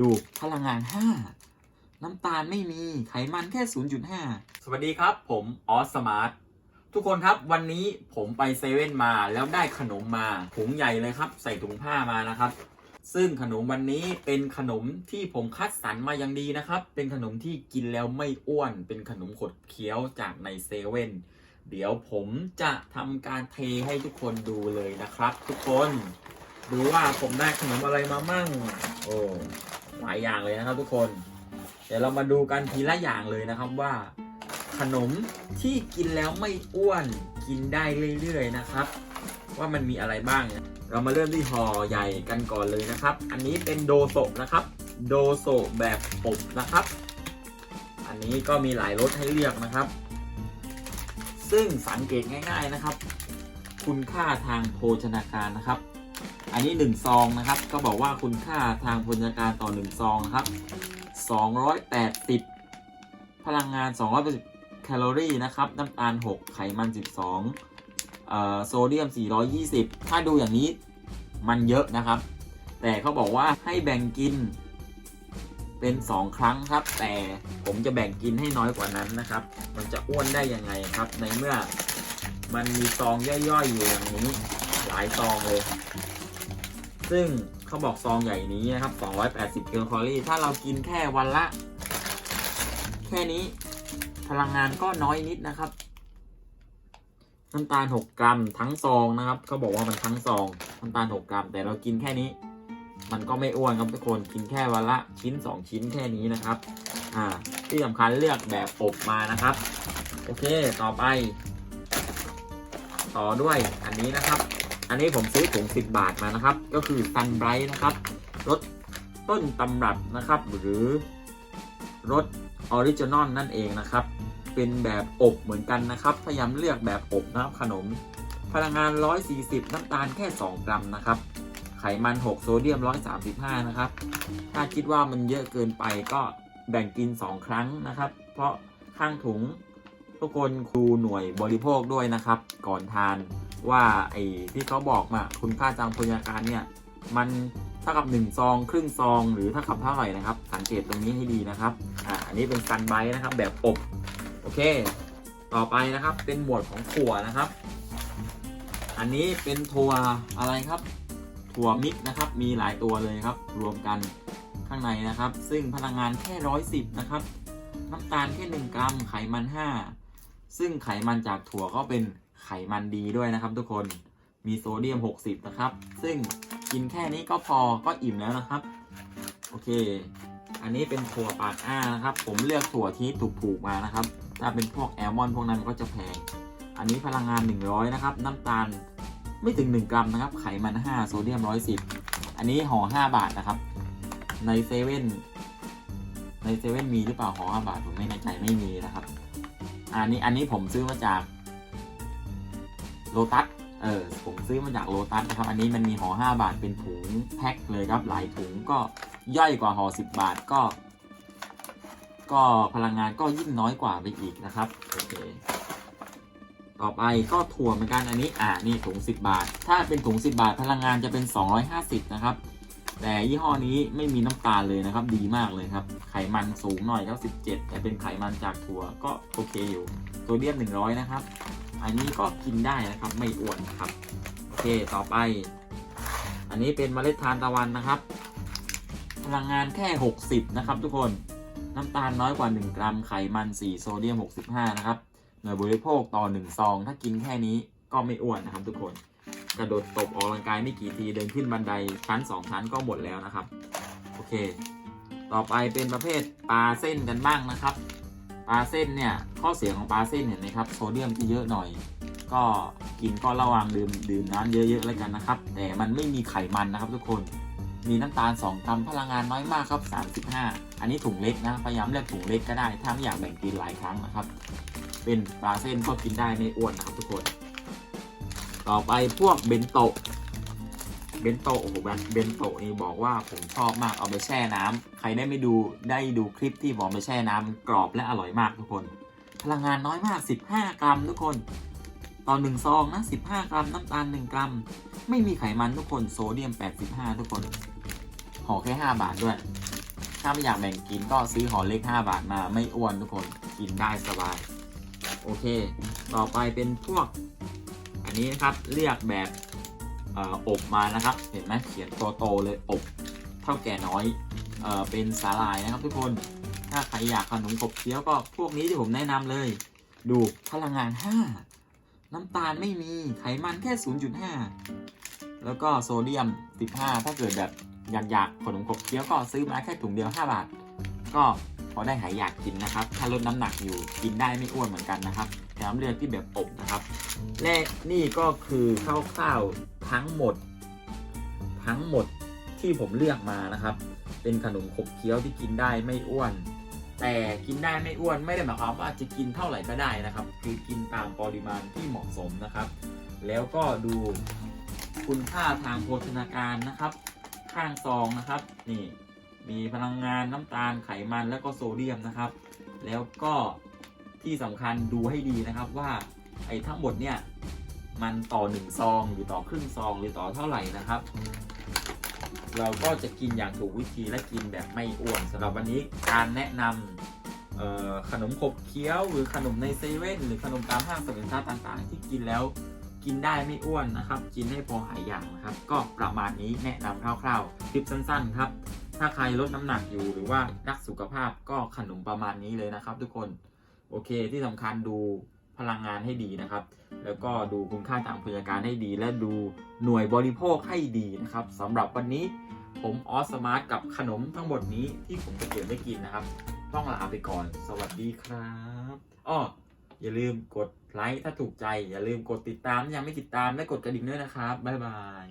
ดูพลังงาน 5 น้ำตาลไม่มีไขมันแค่ 0.5 สวัสดีครับ ผมออสสมาร์ททุกคนครับวันนี้ผมไปเซเว่นมาแล้วได้ขนมมาถุงใหญ่เลยครับ ใส่ถุงผ้ามานะครับ ซึ่งขนมวันนี้เป็นขนมที่ผมคัดสรรมาอย่างดีนะครับ เป็นขนมที่กินแล้วไม่อ้วน เป็นขนมขดเคี้ยวจากในเซเว่นเดี๋ยวผมจะทำการเทให้ทุกคนดูเลยนะครับ ทุกคน ดูว่าผมได้ขนมอะไรมามั่ง โอ้ หลายอย่างเลยนะครับทุกคน เดี๋ยวเรามาดูกันทีละอย่างเลยนะครับว่า ขนมที่กินแล้วไม่อ้วนกินได้เรื่อยๆนะครับ ว่ามันมีอะไรบ้างเนี่ยเรามาเริ่มที่ห่อใหญ่กันก่อนเลยนะครับ อันนี้เป็นโดโซะนะครับ โดโซะแบบอบนะครับ อันนี้ก็มีหลายรสให้เลือกนะครับ ซึ่งสังเกตง่าย ๆนะครับ คุณค่าทางโภชนาการนะครับ อันนี้ 1 ซองนะครับ ก็บอกว่าคุณค่าทางโภชนาการต่อ 1 ซองนะครับ 280 พลังงาน 280แคลอรี่นะครับ น้ำตาล 6 ไขมัน 12เอ่อโซเดียม 420 ถ้าดูอย่างนี้มันเยอะนะครับ แต่เขาบอกว่าให้แบ่งกินเป็น 2 ครั้งครับ แต่ผมจะแบ่งกินให้น้อยกว่านั้นนะครับ มันจะอ้วนได้ยังไงครับ ในเมื่อมันมีซองย่อยๆอยู่อย่างนี้ หลายซองเลย ซึ่งเขาบอกซองใหญ่นี้นะครับ 280 กิโลแคลอรี่ ถ้าเรากินแค่วันละ แค่นี้ พลังงานก็น้อยนิดนะครับ น้ำตาล 6 กรัมทั้งซองนะครับเขาบอกว่ามันทั้งซองน้ำตาล 6 กรัม แต่เรากินแค่นี้ มันก็ไม่อ้วนครับทุกคน กินแค่วันละชิ้น 2 ชิ้นแค่นี้นะครับ อ่า ที่สำคัญเลือกแบบอบมานะครับ โอเค ต่อไป ต่อด้วยอันนี้นะครับ อันนี้ผมซื้อถุง10 บาทมานะครับ ก็คือ Sun Bright นะครับรสต้นตำรับนะครับ หรือรสออริจินอลนั่นเองนะครับ เป็นแบบอบเหมือนกันนะครับ พยายามเลือกแบบอบนะครับขนม พลังงาน 140 น้ำตาลแค่ 2 กรัมนะครับ ไขมัน 6 โซเดียม 135 นะครับ ถ้าคิดว่ามันเยอะเกินไปก็แบ่งกิน 2 ครั้งนะครับ เพราะข้างถุงทุกคนครูหน่วยบริโภคด้วยนะครับ ก่อนทาน ว่าไอ้ที่เขาบอกมาคุณค่าทางโภชนาการเนี่ยมันเท่ากับ 1 ซอง ครึ่งซอง หรือเท่ากับเท่าไหร่นะครับ สังเกตตรงนี้ให้ดีนะครับอ่าอันนี้เป็นซันไบนะครับแบบอบโอเค ต่อไปนะครับเป็นหมวดของถั่วนะครับ อันนี้เป็นถั่วอะไรครับ ถั่วมิกนะครับ มีหลายตัวเลยครับ รวมกันข้างในนะครับ ซึ่งพลังงานแค่ร้อยสิบนะครับน้ำตาลแค่หนึ่งกรัมไขมันห้าซึ่งไขมันจากถั่วก็เป็น ไขมันดีด้วยนะครับ ทุกคนมีโซเดียม 60 นะครับ ซึ่งกินแค่นี้ก็พอก็อิ่มแล้วนะครับ โอเค อันนี้เป็นถั่วปากอ้านะครับ ผมเลือกถั่วที่ถูกๆมานะครับ ถ้าเป็นพวกแอลมอนพวกนั้นก็จะแพง อันนี้พลังงาน 100 นะครับ น้ำตาลไม่ถึง 1 กรัมนะครับ ไขมัน 5 โซเดียม 110 อันนี้ห่อ 5 บาทนะครับ ในเซเว่นในเซเว่นมีหรือเปล่าห่อ5บาทผมไม่แน่ใจไม่มีนะครับ อันนี้อันนี้ผมซื้อมาจาก โลตัสเออผมซื้อมาจากโลตัสนะครับ อันนี้มันมีห่อ5 บาทเป็นถุงแพ็คเลยครับ หลายถุงก็ย่อยกว่าห่อ10 บาทก็ ก็พลังงานก็ยิ่งน้อยกว่าไปอีกนะครับโอเคต่อไปก็ถั่วเหมือนกันอันนี้อ่านี่ถุง 10 บาท ถ้าเป็นถุง 10 บาท พลังงานจะเป็น 250 นะครับ แต่ยี่ห้อนี้ไม่มีน้ำตาลเลยนะครับ ดีมากเลยครับ ไขมันสูงหน่อยก็17 แต่เป็นไขมันจากถั่วก็โอเคอยู่โซเดียม100 นะครับ อันนี้ก็กินได้นะครับ ไม่อ้วนครับ โอเคต่อไป อันนี้เป็นเมล็ดทานตะวันนะครับ พลังงานแค่ 60 นะครับ ทุกคนน้ำตาลน้อยกว่า 1 กรัมไขมัน 4 โซเดียม 65 นะครับหน่วยบริโภคต่อ 1 ซอง ถ้ากินแค่นี้ก็ไม่อ้วนนะครับ ทุกคนกระโดดตบออกกำลังกายไม่กี่ทีเดินขึ้นบันไดชั้น 2 ชั้นก็หมดแล้วนะครับ โอเค ต่อไปเป็นประเภทปลาเส้นกันบ้างนะครับ ปลาเส้นเนี่ยข้อเสียของปลาเส้นเห็นไหมครับโซเดียมที่เยอะหน่อย ก็กินก็ระวังดื่มดื่มน้ำเยอะๆแล้วกันนะครับ แต่มันไม่มีไขมันนะครับทุกคนมีน้ำตาล 2 กรัมพลังงานน้อยมากครับ 35 อันนี้ถุงเล็กนะ พยายามเลือกถุงเล็กก็ได้ ถ้าไม่อยากแบ่งกินหลายครั้งนะครับ เป็นปลาเส้นก็กินได้ไม่อ้วนนะครับทุกคน ต่อไปพวกเบนโตะ เบนโตะโอ้โหเบนโตะนี่บอกว่าผมชอบมากเอาไปแช่น้ำใครได้ไม่ดูได้ดูคลิปที่บอกไปแช่น้ำกรอบและอร่อยมากทุกคน พลังงานน้อยมาก 15 กรัมทุกคนต่อหนึ่งซองนะ15 กรัมน้ำตาล 1 กรัม ไม่มีไขมันทุกคนโซเดียม 85 ทุกคนห่อแค่ 5 บาทด้วย ถ้าไม่อยากแบ่งกินก็ซื้อห่อเล็ก 5 บาทมาไม่อ้วนทุกคนกินได้สบาย โอเค ต่อไปเป็นพวก อันนี้นะครับเรียกแบบ อบมานะครับ เห็นไหมเขียนตัวโตเลยอบเท่าแก่น้อยเอเป็นสาหร่ายนะครับทุกคน ถ้าใครอยากขนมขบเคี้ยวก็พวกนี้ที่ผมแนะนำเลย ดูพลังงาน 5 น้ำตาลไม่มีไขมันแค่ 0.5 แล้วก็โซเดียม 15 ถ้าเกิดแบบอยากอยากๆขนมขบเคี้ยวก็ซื้อมาแค่ถุงเดียว 5 บาท ก็พอได้หายอยากกินนะครับ ถ้าลดน้ำหนักอยู่กินได้ไม่อ้วนเหมือนกันนะครับแถมเลือกที่แบบอบนะครับ และนี่ก็คือคร่าว ทั้งหมด ทั้งหมดที่ผมเลือกมานะครับ เป็นขนมขบเคี้ยวที่กินได้ไม่อ้วน แต่กินได้ไม่อ้วนไม่ได้หมายความว่าจะกินเท่าไหร่ก็ได้นะครับ คือกินตามปริมาณที่เหมาะสมนะครับ แล้วก็ดูคุณค่าทางโภชนาการนะครับ ข้างซองนะครับนี่มีพลังงานน้ำตาลไขมันแล้วก็โซเดียมนะครับ แล้วก็ที่สำคัญดูให้ดีนะครับว่าไอ้ทั้งหมดเนี่ย มันต่อหนึ่งซองหรือต่อครึ่งซองหรือต่อเท่าไหร่นะครับ เราก็จะกินอย่างถูกวิธีและกินแบบไม่อ้วนสำหรับวันนี้การแนะนำขนมขบเคี้ยวหรือขนมในเซเว่นหรือขนมตามห้างสรรพสินค้าต่างๆ ที่กินแล้วกินได้ไม่อ้วนนะครับ กินให้พอหายอยากนะครับ ก็ประมาณนี้แนะนำคร่าวๆคลิปสั้นๆ ครับ ถ้าใครลดน้ำหนักอยู่หรือว่ารักสุขภาพก็ขนมประมาณนี้เลยนะครับ ทุกคนโอเคที่สำคัญดู พลังงานให้ดีนะครับ แล้วก็ดูคุณค่าทางโภชนาการให้ดี และดูหน่วยบริโภคให้ดีนะครับสำหรับวันนี้ผมออสมาร์ทกับขนมทั้งหมดนี้ที่ผมจะเก็บไว้กินนะครับ ต้องลาไปก่อน สวัสดีครับอ้ออย่าลืมกดไลค์ถ้าถูกใจ อย่าลืมกดติดตามยังไม่ติดตามและกดกระดิ่งด้วยนะครับบ๊ายบาย